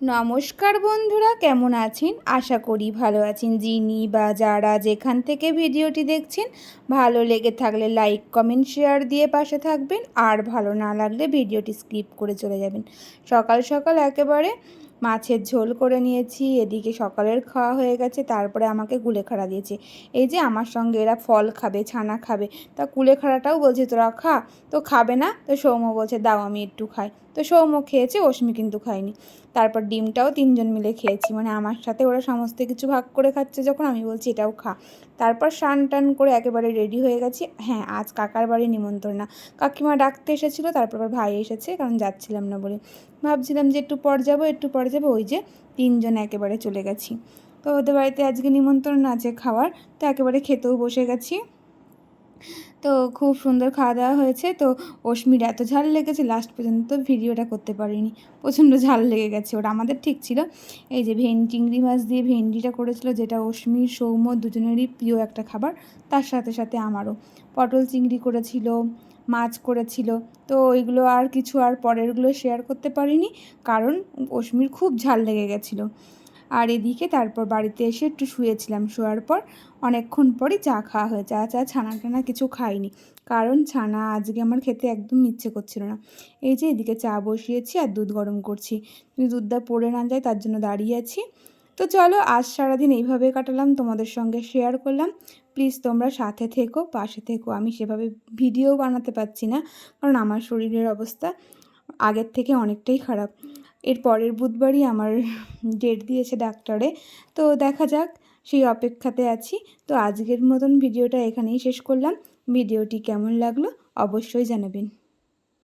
নমস্কার বন্ধুরা, কেমন আছেন? আশা করি ভালো আছেন। যিনি বা যারা যেখান থেকে ভিডিওটি দেখছেন, ভালো লেগে থাকলে লাইক, কমেন্ট, শেয়ার দিয়ে পাশে থাকবেন। আর ভালো না লাগলে ভিডিওটি স্কিপ করে চলে যাবেন। সকাল সকাল একেবারে মাছের ঝোল করে নিয়েছি, এদিকে সকালের খাওয়া হয়ে গেছে, তারপরে আমাকে কুলেখাড়া দিয়েছে। এই যে আমার সঙ্গে এরা ফল খাবে, ছানা খাবে, তা কুলেখাড়াটাও বলছে, তোরা খা। তো খাবে না? তো সৌম্য বলছে, দাও, আমি একটু খাই। তো সৌম্য খেয়েছে, অশ্মি কিন্তু খায়নি। তারপর ডিমটাও তিনজন মিলে খেয়েছি মানে আমার সাথে ওরা সমস্ত কিছু ভাগ করে খাচ্ছে যখন, আমি বলছি, এটাও খা। তারপর স্নান টান করে একেবারে রেডি হয়ে গেছি। হ্যাঁ আজ কাকার বাড়ি নিমন্ত্রণ না। কাকিমা ডাকতে এসেছিল, তারপর ভাই এসেছে, কারণ যাচ্ছিলাম না বলে। ভাবছিলাম যে একটু পর যাব, একটু পর যাব, ওই যে তিনজন একেবারে চলে গেছি। তো ওদের বাড়িতে আজকে নিমন্ত্রণ আছে খাওয়ার, তো একেবারে খেতেও বসে গেছি। তো খুব সুন্দর খাওয়া দাওয়া হয়েছে। তো অশ্মির এত ঝাল লেগেছে লাস্ট পর্যন্ত ভিডিওটা করতে পারিনি। প্রচণ্ড ঝাল লেগে গেছে ওটা, আমাদের ঠিক ছিল। এই যে ভেন চিংড়ি মাছ দিয়ে ভেন্ডিটা করেছিল, যেটা অশ্মির, সৌম্য দুজনেরই প্রিয় একটা খাবার, তার সাথে সাথে আমারও। পটল চিংড়ি করেছিল, মাছ করেছিল, তো ওইগুলো আর কিছু আর পরেরগুলো শেয়ার করতে পারিনি, কারণ অশ্মির খুব ঝাল লেগে গেছিল। আর এদিকে তারপর বাড়িতে এসে একটু শুয়েছিলাম। শোয়ার পর অনেকক্ষণ পরই চা খাওয়া হয়ে চা চা ছানা টানা কিছু খাইনি। কারণ ছানা আজকে আমার খেতে একদম ইচ্ছে করছিল না। এই যে এদিকে চা বসিয়েছি আর দুধ গরম করছি। দুধটা পড়ে না যায় তার জন্য দাঁড়িয়ে আছি। তো চলো, আজ সারাদিন এইভাবে কাটালাম। তোমাদের সঙ্গে শেয়ার করলাম। প্লিজ তোমরা সাথে থেকো, পাশে থেকো। আমি সেভাবে ভিডিও বানাতে পারছি না। কারণ আমার শরীরের অবস্থা আগের থেকে অনেকটাই খারাপ। এর পরের বুধবারই আমার ডেট দিয়েছে ডাক্তারে। তো দেখা যাক, সেই অপেক্ষাতে আছি। তো আজকের মতন ভিডিওটা এখানেই শেষ করলাম। ভিডিওটি কেমন লাগল অবশ্যই জানাবেন।